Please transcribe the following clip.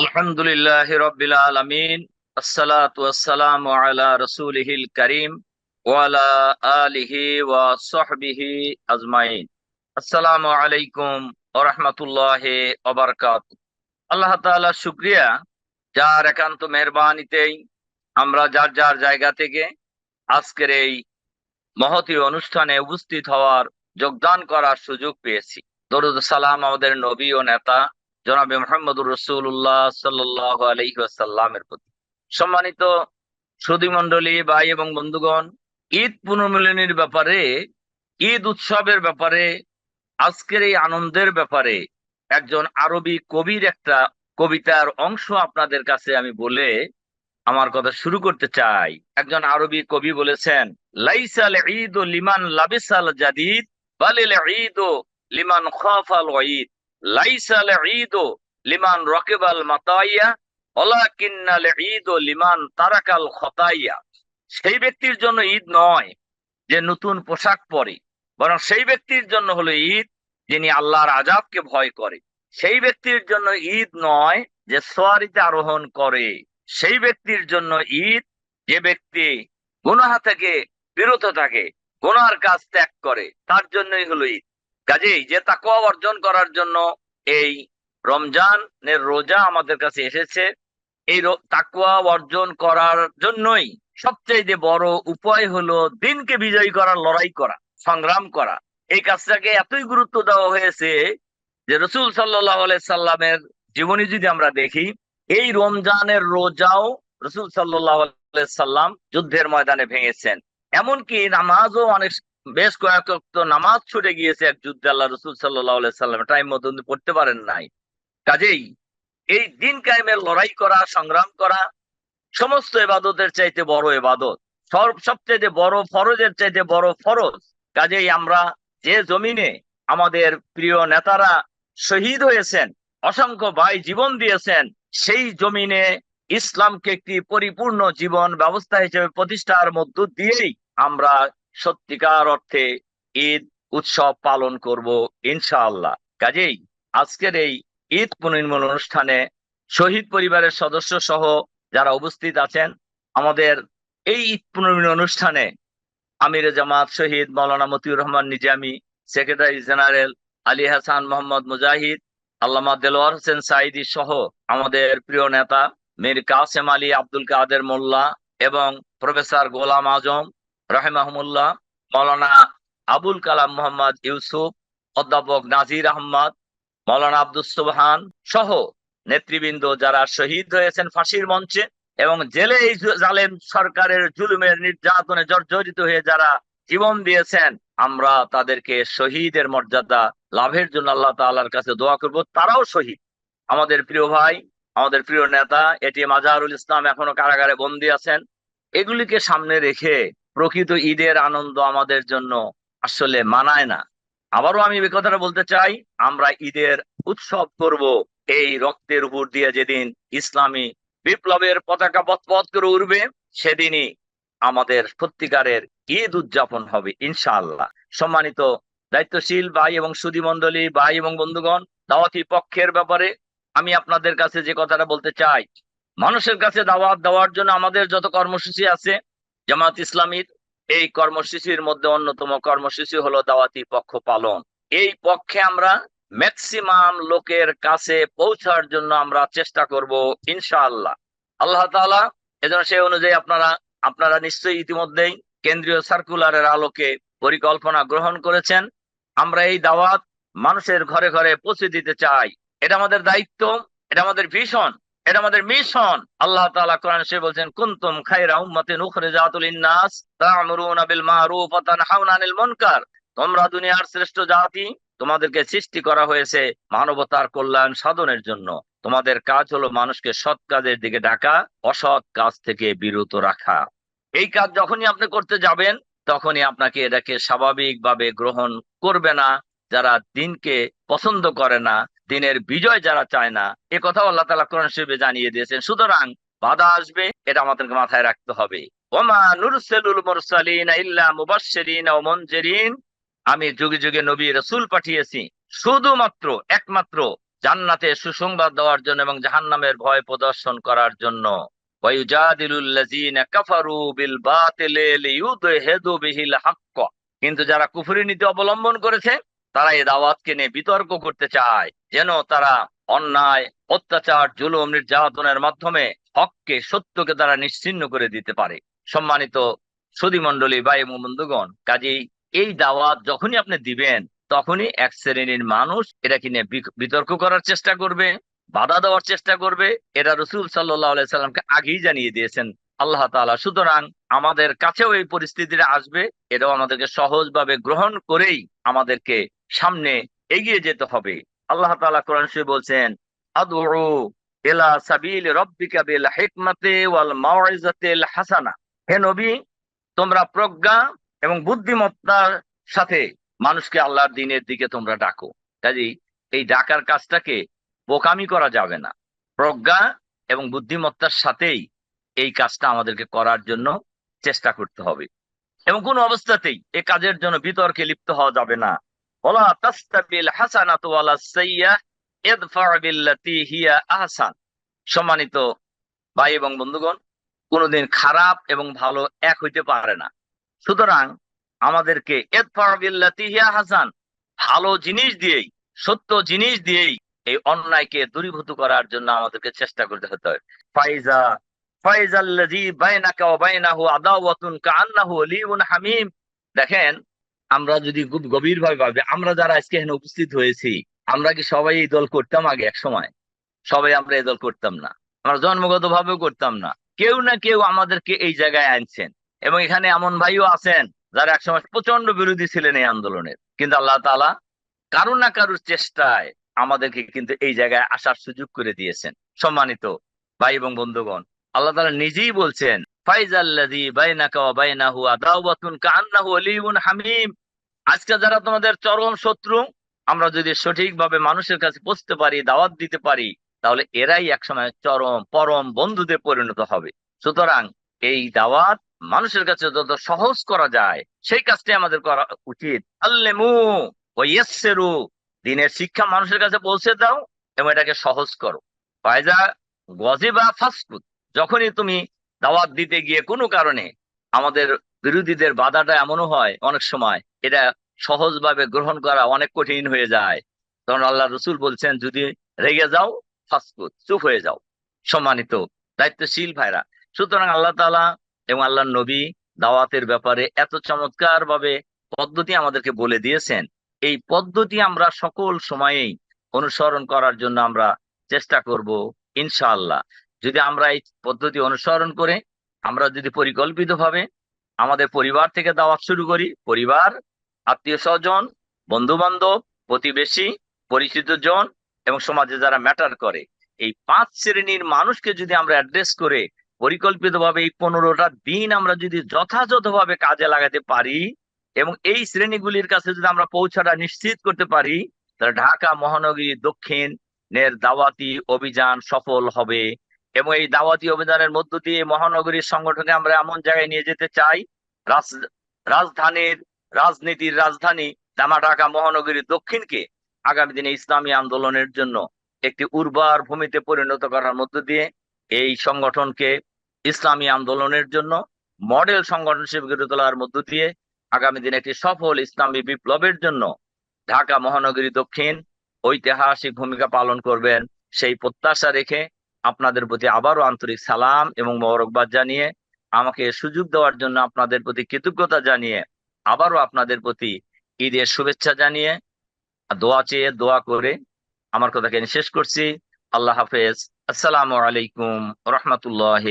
আলহামদুলিল্লাহ রবিল আলমিন, আসসালাতু আসসালামু আলা রসুলিহিল করিম ওয়ালা আলিহি ওয়া সাহবিহি আজমাইন। আসসালামু আলাইকুম ওয়া রাহমাতুল্লাহি ওয়া বারাকাতুহু। আল্লাহ তাআলা শুকরিয়া, যার একান্ত মেহরবানিতেই আমরা যার যার জায়গা থেকে আজকের এই মহতী অনুষ্ঠানে উপস্থিত হওয়ার যোগদান করার সুযোগ পেয়েছি। দরুদ সালাম আমাদের নবী ও নেতা জনাবে মোহাম্মদুর রসুল্লাহ সাল্লাহ আলহিহাসাল্লামের প্রতি। সম্মানিত সুদী মন্ডলী ভাই এবং বন্ধুগণ, ঈদ পুনর্মিলনীর ব্যাপারে, ঈদ উৎসবের ব্যাপারে, আজকের এই আনন্দের ব্যাপারে একজন আরবি কবির একটা কবিতার অংশ আপনাদের কাছে আমি বলে আমার কথা শুরু করতে চাই। একজন আরবি কবি বলেছেন, লাইসাল ঈদ ও লিমান লাবিসাল জাদিদ, বালিল ঈদ ও লিমান খাফাল ঈদ লাইসাল লিমান রকেবাল মাতাইয়া ওলাকিন্নাল ঈদ লিমান তারাকাল খতাইয়া। সেই ব্যক্তির জন্য ঈদ নয় যে নতুন পোশাক পরে, বরং সেই ব্যক্তির জন্য হলো ঈদ যিনি আল্লাহর আজাবকে ভয় করে। সেই ব্যক্তির জন্য ঈদ নয় যে সোয়ারিতে আরোহণ করে। সেই ব্যক্তির জন্য ঈদ যে ব্যক্তি গুনাহা থেকে বিরত থাকে গুনার কাজ ত্যাগ করে, তার জন্যই হলো ঈদ। কাজেই যে তাকুয়া অর্জন করার জন্য এই রমজানের রোজা আমাদের কাছে এসেছে। এই তাকুয়া অর্জন করার জন্যই সবচেয়ে বড় উপায় হলো দিনকে বিজয়ী করার লড়াই করা, সংগ্রাম করা। এই কাজটাকে এতই গুরুত্ব দেওয়া হয়েছে যে রসুল সাল্লাহ সাল্লামের জীবনী যদি আমরা দেখি, এই রমজানের রোজাও রসুল সাল্লাহ সাল্লাম যুদ্ধের ময়দানে ভেঙেছেন। এমনকি নামাজও অনেক বেশ কয়েক নামাজ ছুটে গিয়েছে এক যুদ্ধে আল্লাহ রসুল সাল্লাহ সাল্লাম টাইম মতো পড়তে পারেন নাই। কাজেই এই দিন কায়েমের লড়াই করা, সংগ্রাম করা, সমস্ত এবাদতের চাইতে বড় এবাদত সব সবচাইতে বড় ফরজের চাইতে বড় ফরজ। কাজেই আমরা যে জমিনে আমাদের প্রিয় নেতারা শহীদ হয়েছেন, অসংখ্য ভাই জীবন দিয়েছেন, সেই জমিনে ইসলামকে একটি পরিপূর্ণ জীবন ব্যবস্থা হিসেবে প্রতিষ্ঠার মধ্য দিয়েই আমরা সত্যিকার অর্থে ঈদ উৎসব পালন করব ইনশাআল্লাহ। কাজেই আজকের এই ঈদ পুনর্মূল অনুষ্ঠানে শহীদ পরিবারের সদস্য সহ যারা উপস্থিত আছেন, আমাদের এই ঈদ পুনর্মূল অনুষ্ঠানে আমির জামাত শহীদ মৌলানা মতিউর রহমান নিজামি সেক্রেটারি জেনারেল আলী হাসান মোহাম্মদ মুজাহিদ, আল্লামা দেলোয়ার হোসেন সাইদি সহ আমাদের প্রিয় নেতা মীর কাসেম আলী আব্দুল কাদের মোল্লা এবং প্রফেসর গোলাম আজম রাহেমাহমুল্লাহ মৌলানা আবুল কালাম মোহাম্মদ ইউসুফ, অধ্যাপক নাজির আহমদ মৌলানা আব্দুল সুবহান সহ নেতৃবৃন্দ যারা শহীদ হয়েছেন ফাঁসির মঞ্চে এবং জেলে এই জালেম সরকারের জুলুমের নির্যাতনে জর্জরিত হয়ে যারা জীবন দিয়েছেন, আমরা তাদেরকে শহীদের মর্যাদা লাভের জন্য আল্লাহ তাল্লাহার কাছে দোয়া করব, তারাও শহীদ। আমাদের প্রিয় ভাই, আমাদের প্রিয় নেতা এটি মাজারুল ইসলাম এখনও কারাগারে বন্দী আছেন। এগুলিকে সামনে রেখে প্রকৃত ঈদের আনন্দ আমাদের জন্য আসলে মানায় না। আবারও আমি কথাটা বলতে চাই, আমরা ঈদের উৎসব করব এই রক্তের উপর দিয়ে যেদিন ইসলামী বিপ্লবের পতাকা পথ করে উঠবে, সেদিনই আমাদের সত্যিকারের ঈদ উদযাপন হবে, ইনশাআল্লাহ। সম্মানিত দায়িত্বশীল ভাই এবং সুদী মন্ডলী ভাই এবং বন্ধুগণ, দাওয়াতি পক্ষের ব্যাপারে আমি আপনাদের কাছে যে কথাটা বলতে চাই, মানুষের কাছে দাওয়াত দেওয়ার জন্য আমাদের যত কর্মসূচি আছে জামাত ইসলামীর এই কর্মসূচির মধ্যে অন্যতম কর্মসূচি হলো দাওয়াতি পক্ষ পালন। এই পক্ষে আমরা ম্যাক্সিমাম লোকের কাছে পৌঁছার জন্য আমরা চেষ্টা করব, ইনশাআল্লাহ। আল্লাহ তালা এজন্য সেই অনুযায়ী আপনারা আপনারা নিশ্চয়ই ইতিমধ্যেই কেন্দ্রীয় সার্কুলারের আলোকে পরিকল্পনা গ্রহণ করেছেন। আমরা এই দাওয়াত মানুষের ঘরে ঘরে পৌঁছে দিতে চাই। এটা আমাদের দায়িত্ব, এটা আমাদের ভীষণ। এটা আমাদের মিশন। আল্লাহ তাআলা কোরআন সে বলছেন, কুনতুম খায়রা উম্মাতিন উখরিজাতুল লিন-নাস তা'মুরুনা বিল মারুফ ওয়া তানহাউনা আনিল তোমরা দুনিয়ার শ্রেষ্ঠ জাতি, তোমাদেরকে সৃষ্টি করা হয়েছে মানবতার কল্যাণ সাধনের জন্য। তোমাদের কাজ হলো মানুষকে সৎ কাজের দিকে ডাকা, অসৎ কাজ থেকে বিরত রাখা। এই কাজ যখনই আপনি করতে যাবেন, তখনই আপনাকে এটাকে স্বাভাবিকভাবে গ্রহণ করবে না, যারা দিনকে পছন্দ করে না দিনের বিজয় যারা চায় না, এ কথা আল্লাহ তালা কোরআন শরীফে জানিয়ে দিয়েছেন। সুতরাং বাধা আসবে, এটা আমাদেরকে মাথায় রাখতে হবে। ওমা নুরসেলুল মুরসালিন ইল্লা ওয়া মুনজিরিন। আমি যুগে যুগে নবী, রাসূল পাঠিয়েছি। শুধুমাত্র, একমাত্র জান্নাতে সুসংবাদ দেওয়ার জন্য এবং জাহান্নামের ভয় প্রদর্শন করার জন্য। কিন্তু যারা কুফরি নীতি অবলম্বন করেছে তারা এই দাওয়াতকে নিয়ে বিতর্ক করতে চায়, যেন তারা অন্যায়, অত্যাচার, জুলুম, নির্যাতনের মাধ্যমে হককে, সত্যকে তারা নিশ্চিন্ন করে দিতে পারে। সম্মানিত সুদী মন্ডলী বা বন্ধুগণ, কাজেই এই দাওয়াত যখনই আপনি দিবেন, তখনই এক শ্রেণির মানুষ এটাকে নিয়ে বিতর্ক করার চেষ্টা করবে, বাধা দেওয়ার চেষ্টা করবে। এটা রসুল সাল্লাহ সাল্লামকে আগেই জানিয়ে দিয়েছেন, আল্লাহ তাআলা, সুতরাং আমাদের কাছেও এই পরিস্থিতিটা আসবে। এটাও আমাদেরকে সহজভাবে গ্রহণ করেই আমাদেরকে সামনে এগিয়ে যেতে হবে। আল্লাহ তাআলা কোরআন শরীফে বলছেন ইলা সাবিল রব্বিকা বিল ওয়াল হাসানা। হে নবী, তোমরা প্রজ্ঞা এবং বুদ্ধিমত্তার সাথে মানুষকে আল্লাহর দিনের দিকে তোমরা ডাকো। কাজেই এই ডাকার কাজটাকে বোকামি করা যাবে না। প্রজ্ঞা এবং বুদ্ধিমত্তার সাথেই এই কাজটা আমাদেরকে করার জন্য চেষ্টা করতে হবে। এবং কোন অবস্থাতেই এ কাজের জন্য বিতর্কে লিপ্ত হওয়া যাবে না। সম্মানিত ভাই এবং বন্ধুগণ, কোনোদিন খারাপ এবং ভালো এক হইতে পারে না। সুতরাং আমাদেরকে হাসান, ভালো জিনিস দিয়েই, সত্য জিনিস দিয়েই এই অন্যায়কে দূরীভূত করার জন্য আমাদেরকে চেষ্টা করতে হতে হয়। দেখেন আমরা যদি খুব গভীরভাবে ভাবি, আমরা যারা আজকে এখানে উপস্থিত হয়েছি, আমরা কি সবাই এই দল করতাম আগে এক সময়? সবাই আমরা এই দল করতাম না। আমরা জন্মগত ভাবেও করতাম না। কেউ না কেউ আমাদেরকে এই জায়গায় আনছেন। এবং এখানে এমন ভাইও আছেন, যারা একসময় প্রচণ্ড বিরোধী ছিলেন এই আন্দোলনের। কিন্তু আল্লাহ তাআলা কারও না কারোর চেষ্টায় আমাদেরকে কিন্তু এই জায়গায় আসার সুযোগ করে দিয়েছেন। সম্মানিত ভাই এবং বন্ধুগণ, আল্লাহ তালা নিজেই বলছেন, ফাইজাল্লাযী বাইনাকা বাইনাহু আদাওয়াতুন কাআন্নাহু ওয়ালিয়ুন হামীম। আজকে যারা তোমাদের চরম শত্রু, আমরা যদি সঠিকভাবে মানুষের কাছে পৌঁছতে পারি, দাওয়াত দিতে পারি, তাহলে এরাই একসময় চরম, পরম বন্ধুতে পরিণত হবে। সুতরাং এই দাওয়াত মানুষের কাছে যত সহজ করা যায়, সেই কাজটাই আমাদের করা উচিত। দিনের শিক্ষা মানুষের কাছে পৌঁছে দাও এবং এটাকে সহজ করো। ফায়জা গজিবা ফাসকুত যখনই তুমি দাওয়াত দিতে গিয়ে কোনো কারণে আমাদের বিরোধীদের বাধাটা এমনও হয় অনেক সময়, এটা সহজভাবে গ্রহণ করা অনেক কঠিন হয়ে যায়। তখন আল্লাহ রসুল বলছেন, যদি রেগে যাও ফাসকুত চুপ হয়ে যাও। সম্মানিত, দায়িত্বশীল ভাইরা। সুতরাং আল্লাহ তাআলা এবং আল্লাহ নবী দাওয়াতের ব্যাপারে এত চমৎকার ভাবে পদ্ধতি আমাদেরকে বলে দিয়েছেন। এই পদ্ধতি আমরা সকল সময়েই অনুসরণ করার জন্য আমরা চেষ্টা করব, ইনশাআল্লাহ। যদি আমরা এই পদ্ধতি অনুসরণ করে, আমরা যদি পরিকল্পিতভাবে আমাদের পরিবার থেকে দাওয়াত শুরু করি। পরিবার, আত্মীয় স্বজন বন্ধু বান্ধব প্রতিবেশী, পরিচিত জন এবং সমাজে যারা ম্যাটার করে। এই পাঁচ শ্রেণির মানুষকে যদি আমরা অ্যাড্রেস করে, পরিকল্পিতভাবে এই পনেরোটা দিন আমরা যদি যথাযথভাবে কাজে লাগাতে পারি এবং এই শ্রেণীগুলির কাছে যদি আমরা পৌঁছাটা নিশ্চিত করতে পারি, তাহলে ঢাকা, মহানগরী দক্ষিণ দক্ষিণের দাওয়াতি অভিযান সফল হবে। এবং এই দাওয়াতি অভিযানের মধ্য দিয়ে মহানগরীর সংগঠনকে আমরা এমন জায়গায় নিয়ে যেতে চাই, রাজ- রাজধানীর রাজনীতির রাজধানী দামা ঢাকা মহানগরী দক্ষিণকে আগামী দিনে ইসলামী আন্দোলনের জন্য একটি উর্বর ভূমিতে পরিণত করার মধ্য দিয়ে এই সংগঠনকে ইসলামী আন্দোলনের জন্য মডেল সংগঠন হিসেবে গড়ে তোলার মধ্য দিয়ে আগামী দিনে একটি সফল ইসলামী বিপ্লবের জন্য ঢাকা মহানগরী দক্ষিণ ঐতিহাসিক ভূমিকা পালন করবেন। সেই প্রত্যাশা রেখে আপনাদের প্রতি আবারও আন্তরিক সালাম এবং মরকবাদ জানিয়ে, আমাকে সুযোগ দেওয়ার জন্য আপনাদের প্রতি কৃতজ্ঞতা জানিয়ে, আবারও আপনাদের প্রতি ঈদের শুভেচ্ছা জানিয়ে দোয়া চেয়ে দোয়া করে আমার কথাকে শেষ করছি। আল্লাহ হাফেজ। আসসালামু আলাইকুম রহমতুল্লাহ